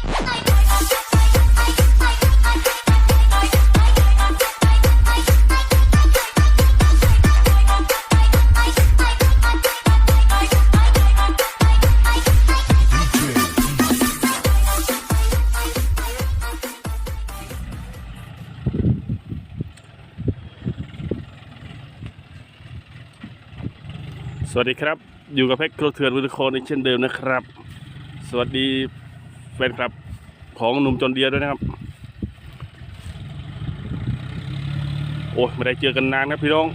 สวัสดีครับ อยู่กับเพชรโครเถื่อนวิดีโคนอีกเช่นเดิมนะครับ สวัสดี แฟนคลับของหนุ่มจนเดียด้วยนะครับ โอ้ยไม่ได้เจอกันนานครับพี่น้อง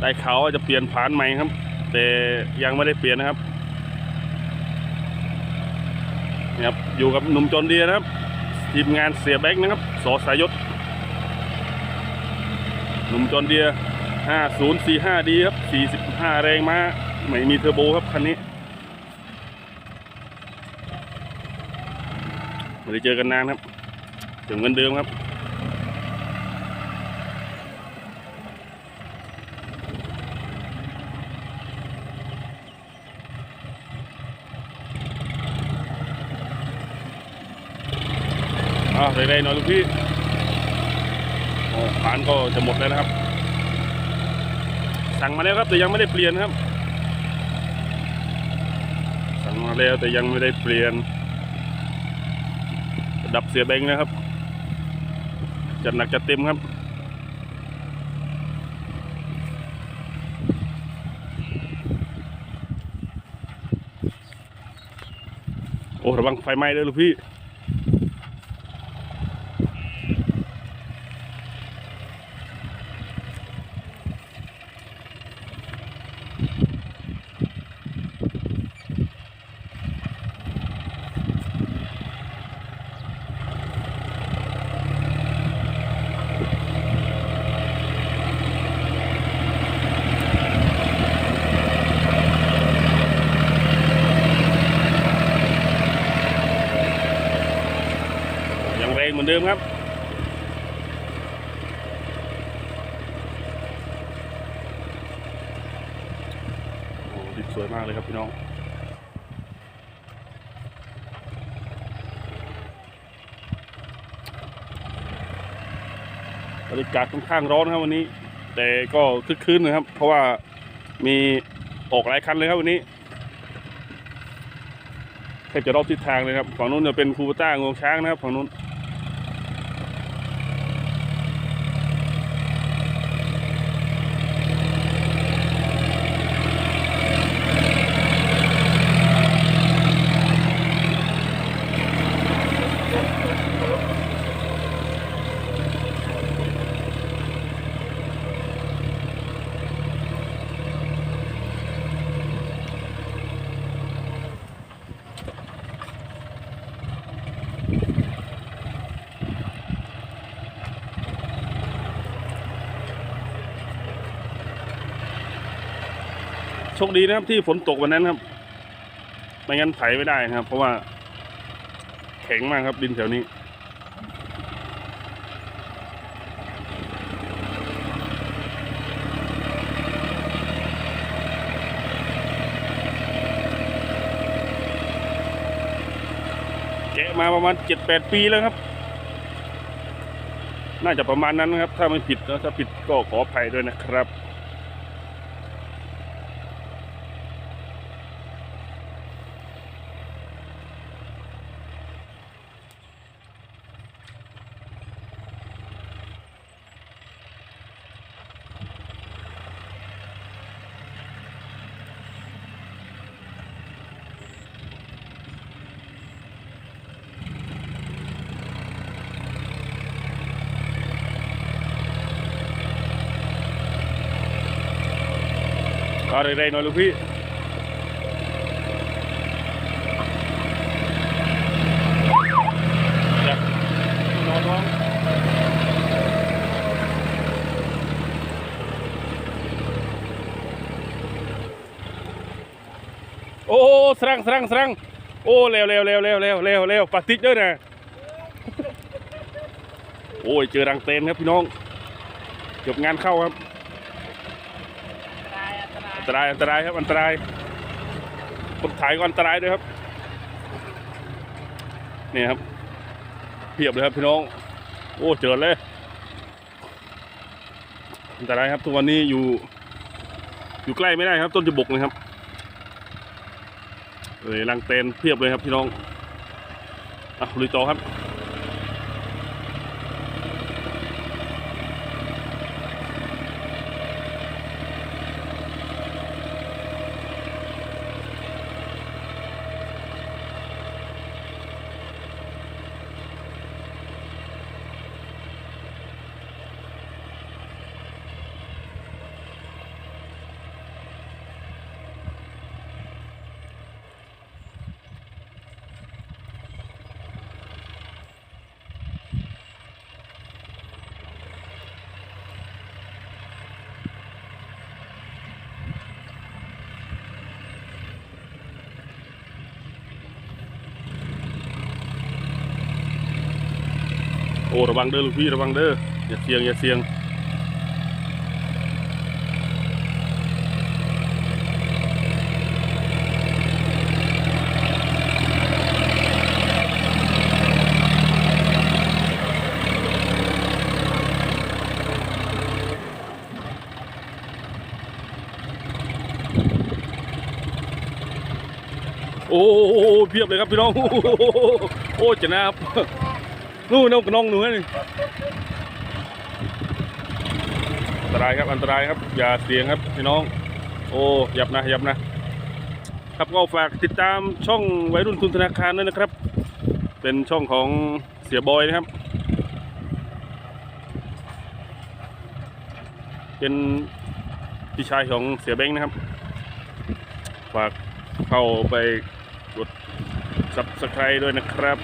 ได้ข่าวว่าจะเปลี่ยนผ่านใหม่ครับ แต่ยังไม่ได้เปลี่ยนนะครับนี่ครับอยู่กับหนุ่มจนเดียนะครับทีมงานเสียแบงค์นะครับสอสายยศหนุ่มจนเดีย 5045 ดีครับ 45 แรงมาไม่มีเทอร์โบครับ คันนี้ ไม่ได้เจอกันนานครับ ถึงเงินเดิมครับอ่าเร่ๆหน่อยลูกพี่โอ้ผานก็จะหมดแล้วนะครับ สั่งมาแล้วครับ แต่ยังไม่ได้เปลี่ยนครับ สั่งมาแล้วแต่ยังไม่ได้เปลี่ยน ดับเสียแบงนะครับ จัดหนักจัดเต็มครับ โอ้ ระวังไฟไหม้เลยลูกพี่ อนเดิมครับ โอ้ดิบสวยมากเลยครับพี่น้องบรรยากาศค่อนข้างร้อนครับวันนี้ แต่ก็คึกคืนนะครับ เพราะว่ามีออกหลายคันเลยครับวันนี้แทบจะรอบทิศทางเลยครับฝั่งนู้นจะเป็นคูเปต้างวงช้างนะครับฝั่งนู้น โชคดีนะครับที่ฝนตกวันนั้นครับ ไม่งั้นไถไม่ได้นะครับ เพราะว่า แข็งมากครับดินแถวนี้แกะมาประมาณเจ็ดแปดปีแล้วครับ น่าจะประมาณนั้นนะครับ ถ้าไม่ผิดนะถ้าผิดก็ขออภัยด้วยนะครับ ก็เร่ๆหน่อยลูกพี่จ้ะนอนร้องโอ้สรังสรังสรังโอ้เร็วเร็วเร็วเร็วเร็วเร็วเร็วปากติดด้วยนะโอ้ยเจอรังเตนครับพี่น้องเกือบงานเข้าครับ ตรายอันตรายครับอันตรายคนถ่ายก็อันตรายด้วยครับนี่ครับเพียบเลยครับพี่น้อง โอ้เจอเลยอันตรายครับทุกวันนี้อยู่ อยู่ใกล้ไม่ได้ครับ ต้นจะบกเลยครับเลยรังเตนเพียบเลยครับพี่น้องอะลุยต่อครับ อ้ระวังเด้อลูกพี่ระวังเด้ออย่าเสียงอย่าเสียงโอ้เพียบเลยครับพี่น้อง โอ้เจะนะครับ นู่นน้องกระนองหนูนี่อันตรายครับอันตรายครับ อย่าเสียงครับพี่น้อง โอ้หยับนะหยับนะ ครับก็ฝากติดตามช่องวัยรุ่นทุนธนาคารด้วยนะครับ เป็นช่องของเสียบอยนะครับ เป็นพี่ชายของเสียแบงค์นะครับ ฝากเข้าไปกด subscribe ด้วยนะครับ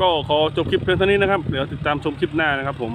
ก็ขอจบคลิปเพียงเท่านี้นะครับ เดี๋ยวติดตามชมคลิปหน้านะครับผม